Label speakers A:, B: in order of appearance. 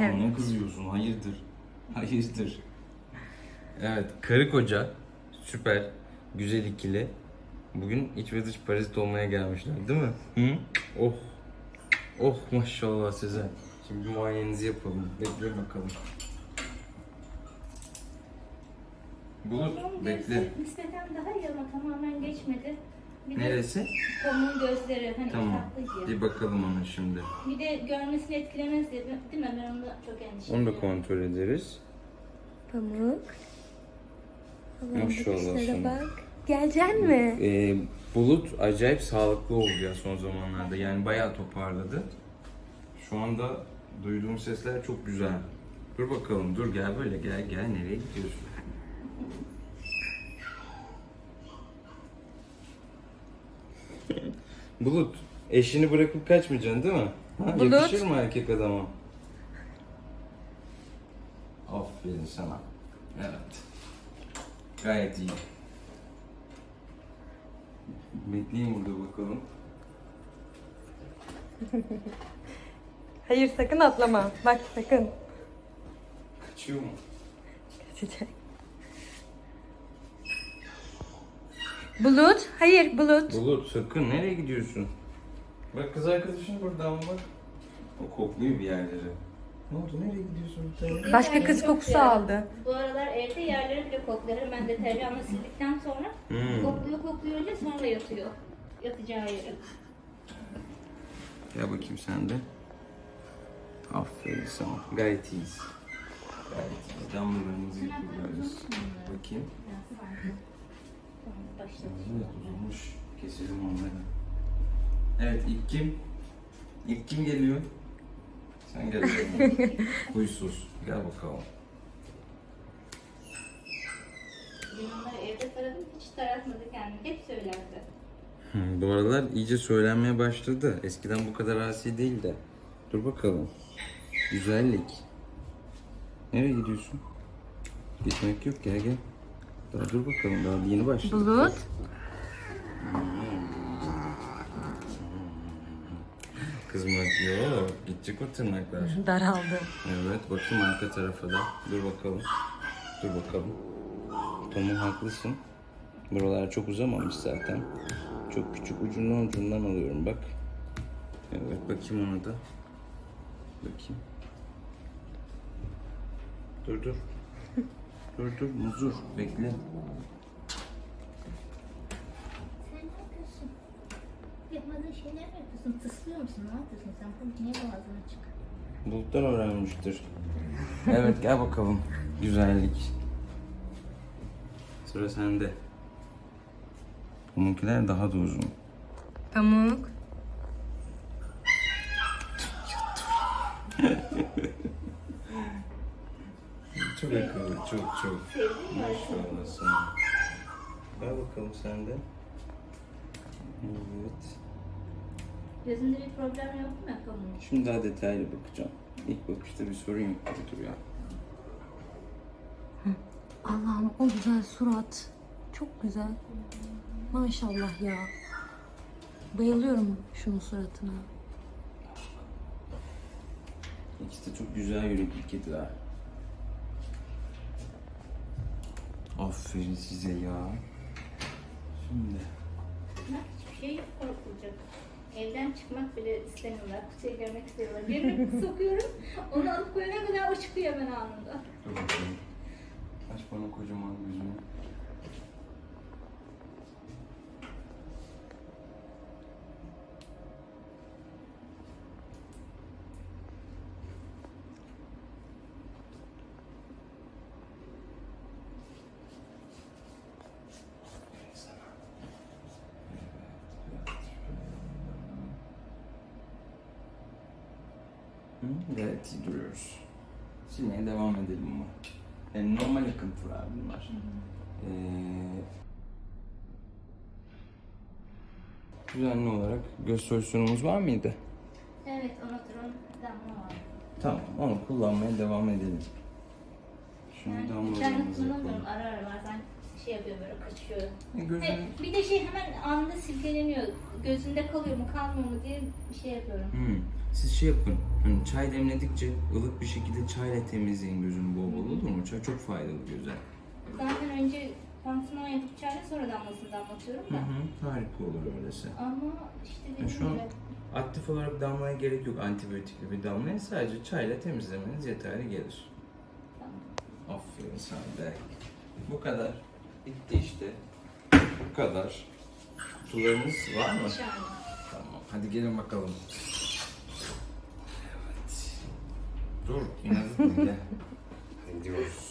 A: Evet.
B: ne kızıyorsun? Hayırdır? Hayırdır? Evet, karı koca süper güzel ikili. Bugün iç ve dış parazit olmaya gelmişler değil mi? Hı? Oh. Oh maşallah size. Şimdi bir muayenenizi yapalım. Bekle bakalım. Bulut
C: Onun
B: bekle.
C: nispeten daha iyi ama tamamen geçmedi. Bir de
B: Neresi?
C: kolunun gözleri hani
B: Tamam.
C: ya.
B: Bir bakalım ona şimdi.
C: Bir de görmesini etkilemez diye değil mi? Ben onu da çok endişe
B: Onu da kontrol ederiz.
A: Pamuk. Allah'ım
B: Maşallah
A: bakışlara
B: sana.
A: bak. Geleceksin mi?
B: Ee, Bulut acayip sağlıklı oldu ya son zamanlarda. Yani bayağı toparladı. Şu anda duyduğum sesler çok güzel. Dur bakalım, dur gel böyle gel gel nereye gidiyorsun? Bulut, eşini bırakıp kaçmayacaksın değil mi? Ha,
A: Bulut.
B: Yakışır mı erkek adama? Aferin sana. Evet. Gayet iyi. Bekleyin burada bakalım.
A: Hayır sakın atlama. Bak sakın.
B: Kaçıyor mu?
A: Kaçacak. Bulut. Hayır Bulut.
B: Bulut sakın nereye gidiyorsun? Bak kız arkadaşın burada ama bak. O kokluyor bir yerleri. Ne oldu nereye gidiyorsun bir tane?
A: Başka kız kokusu
C: ya.
A: aldı.
C: Bu aralar evde yerleri bile kokluyor. Hemen deterjanla sildikten sonra
B: Hmm.
C: kokluyor kokluyor önce sonra yatıyor. Yatacağı yere.
B: Gel bakayım sen de. Aferin sana. Gayet iyiyiz. Gayet iyiyiz. Damlalarımızı yapıyoruz. Bakayım. Evet uzunmuş. Keselim onları. Evet ilk kim? İlk kim geliyor? Sen gel. Huysuz. Gel bakalım.
C: Biz onları evde taradım hiç taratmadı kendini. Hep söylerdi.
B: Hı, Bu aralar iyice söylenmeye başladı. Eskiden bu kadar asi değildi. Dur bakalım. Güzellik. Nereye gidiyorsun? Gitmek yok gel gel. Daha dur bakalım daha yeni başladık.
A: Bulut.
B: Kızmak yok. Gidecek o tırnaklar.
A: Daraldı.
B: Evet bakayım arka tarafa da. Dur bakalım. Dur bakalım. Tamam haklısın. Buralar çok uzamamış zaten. Çok küçük ucundan ucundan alıyorum bak. Evet bakayım ona da. Bakayım. Dur dur. Dur dur muzur bekle.
C: Sen ne yapıyorsun? Yapmadığın şeyler mi yapıyorsun? Tıslıyor musun? Ne yapıyorsun sen? Bu niye boğazın açık?
B: Bulutlar öğrenmiştir. evet gel bakalım. Güzellik. Sıra sende. Bununkiler daha da uzun.
A: Pamuk.
B: Çok akıllı, çok çok. Maşallah sana. Gel bakalım sen de. Evet.
C: Gözünde bir problem yok mu yapalım?
B: Şimdi daha detaylı bakacağım. İlk bakışta bir sorun yok gibi duruyor.
A: Allah'ım o güzel surat. Çok güzel. Maşallah ya. Bayılıyorum şunun suratına.
B: İkisi de çok güzel yürekli kediler. Aferin size ya. Şimdi.
C: Ya, hiçbir şey korkulacak. Evden çıkmak bile istemiyorlar. Kutuya girmek istiyorlar. Birini sokuyorum. Onu alıp koyana kadar o çıkıyor hemen anında.
B: Dur bakalım. Aç bana kocaman gözünü. Hı, gayet iyi duruyoruz. Silmeye devam edelim ama. Yani normal akıntılar bunlar. Ee, düzenli olarak göz solüsyonumuz var mıydı?
C: Evet, Onatron damla var.
B: Tamam, onu kullanmaya devam edelim. Şimdi
C: Yani internet
B: yapalım.
C: kullanmıyorum. Ara ara bazen şey yapıyor böyle kaçıyor.
B: E, gözün-
C: He, bir de şey hemen anında silkeleniyor. Gözünde kalıyor mu kalmıyor mu diye bir şey yapıyorum.
B: Hmm. Siz şey yapın, hani çay demledikçe ılık bir şekilde çayla temizleyin gözünü bol bol olur mu? Çay çok faydalı göze.
C: Zaten önce pansuman yapıp çayla sonra damlasını damlatıyorum
B: Hı
C: da.
B: hı, harika olur öylesi.
C: Ama işte dediğim
B: şu an
C: gibi.
B: aktif olarak damlaya gerek yok antibiyotikli bir damlaya. Sadece çayla temizlemeniz yeterli gelir.
C: Tamam.
B: Aferin sana de. Bu kadar. Bitti işte. Bu kadar. Kutularınız var mı? Tamam. Hadi gelin bakalım. Dur. inanın gel. Hadi gidiyoruz.